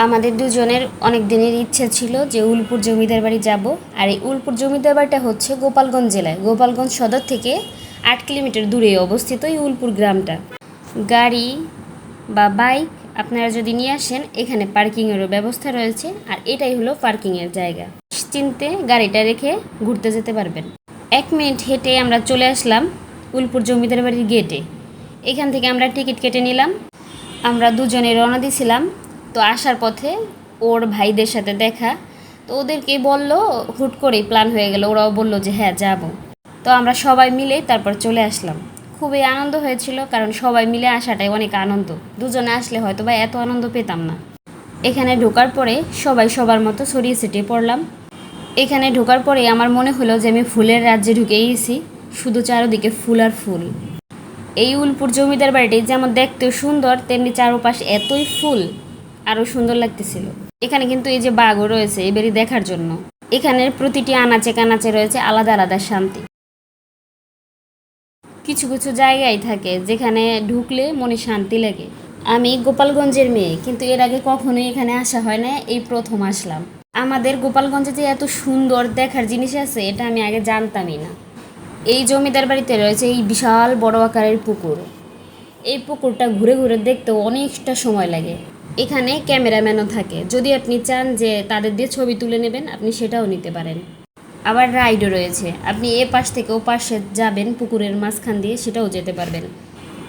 আমাদের দুজনের অনেক দিনের ইচ্ছে ছিল যে উলপুর জমিদার বাড়ি যাব। আর এই উলপুর জমিদার বাড়িটা হচ্ছে গোপালগঞ্জ জেলায়। গোপালগঞ্জ সদর থেকে আট কিলোমিটার দূরে অবস্থিত এই উলপুর গ্রামটা। গাড়ি বা বাইক আপনারা যদি নিয়ে আসেন, এখানে পার্কিংয়েরও ব্যবস্থা রয়েছে। আর এটাই হলো পার্কিংয়ের জায়গা। নিশ্চিন্তে গাড়িটা রেখে ঘুরতে যেতে পারবেন। এক মিনিট হেঁটে আমরা চলে আসলাম উলপুর জমিদার বাড়ির গেটে। এখান থেকে আমরা টিকিট কেটে নিলাম। আমরা দুজনে রওনা দিছিলাম তো আসার পথে ওর ভাইদের সাথে দেখা, তো ওদেরকে বলল, হুট করেই প্ল্যান হয়ে গেল। ওরাও বলল যে হ্যাঁ যাব। তো আমরা সবাই মিলে তারপর চলে আসলাম। খুবই আনন্দ হয়েছিল, কারণ সবাই মিলে আসাটাই অনেক আনন্দ। দুজনে আসলে হয়তো বা এত আনন্দ পেতাম না। এখানে ঢোকার পরে সবাই সবার মতো ছড়িয়ে ছিটিয়ে পড়লাম। এখানে ঢোকার পরে আমার মনে হলো যে, আমি ফুলের রাজ্যে ঢুকে গেছি, শুধু চারোদিকে ফুল আর ফুল। এই উলপুর জমিদার বাড়িটি যেমন দেখতেও সুন্দর, তেমনি চারপাশে এতই ফুল আরও সুন্দর লাগতেছিল। এখানে কিন্তু এই যে বাঘও রয়েছে বাড়ি দেখার জন্য। এখানের প্রতিটি আনাচে কানাচে রয়েছে আলাদা আলাদা শান্তি। কিছু কিছু জায়গায় থাকে যেখানে ঢুকলে মনে শান্তি লাগে। আমি গোপালগঞ্জের মেয়ে, কিন্তু এর আগে কখনোই এখানে আসা হয় না এই প্রথম আসলাম। আমাদের গোপালগঞ্জে যে এত সুন্দর দেখার জিনিস আছে, এটা আমি আগে জানতামই না। এই জমিদার বাড়িতে রয়েছে এই বিশাল বড় আকারের পুকুর। এই পুকুরটা ঘুরে ঘুরে দেখতেও অনেকটা সময় লাগে। এখানে ক্যামেরাম্যানও থাকে। যদি আপনি চান যে তাদের দিয়ে ছবি তুলে নেবেন, আপনি সেটাও নিতে পারেন। আবার রাইডও রয়েছে। আপনি এ পাশ থেকে ও পাশে যাবেন পুকুরের মাঝখান দিয়ে, সেটাও যেতে পারবেন।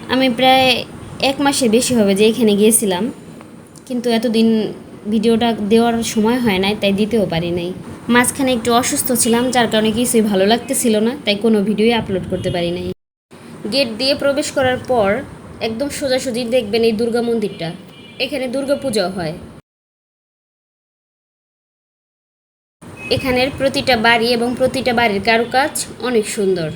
আমি প্রায় এক মাসে বেশি হবে যে এখানে গিয়েছিলাম। কিন্তু এতদিন ভিডিওটা দেওয়ার সময় হয় নাই, তাই দিতেও পারি নাই। মাঝখানে একটু অসুস্থ ছিলাম, যার কারণে কিছুই ভালো লাগতেছিল না, তাই কোনো ভিডিওই আপলোড করতে পারি নাই। গেট দিয়ে প্রবেশ করার পর একদম সোজাসুজি দেখবেন এই দুর্গা মন্দিরটা। এখানে দুর্গা পূজা হয়। এখানের প্রতিটা বাড়ি এবং প্রতিটা বাড়ির কারুকাজ অনেক সুন্দর।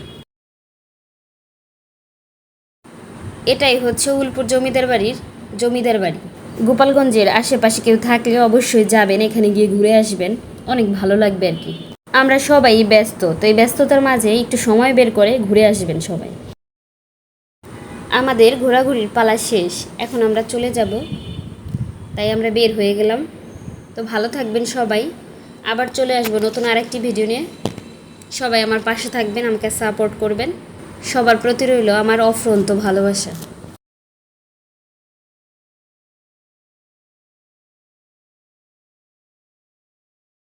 এটাই হচ্ছে উলপুর জমিদার বাড়ির জমিদার বাড়ি। গোপালগঞ্জের আশেপাশে কেউ থাকলে অবশ্যই যাবেন, এখানে গিয়ে ঘুরে আসবেন, অনেক ভালো লাগবে আর কি। আমরা সবাই ব্যস্ত, তো এই ব্যস্ততার মাঝে একটু সময় বের করে ঘুরে আসবেন সবাই। আমাদের ঘোরাঘুরির পালা শেষ, এখন আমরা চলে যাব তাই আমরা বের হয়ে গেলাম। তো ভালো থাকবেন সবাই। আবার চলে আসব নতুন আরেকটি ভিডিও নিয়ে। সবাই আমার পাশে থাকবেন, আমাকে সাপোর্ট করবেন। সবার প্রতি রইল আমার অফ্রন্ত ভালোবাসা।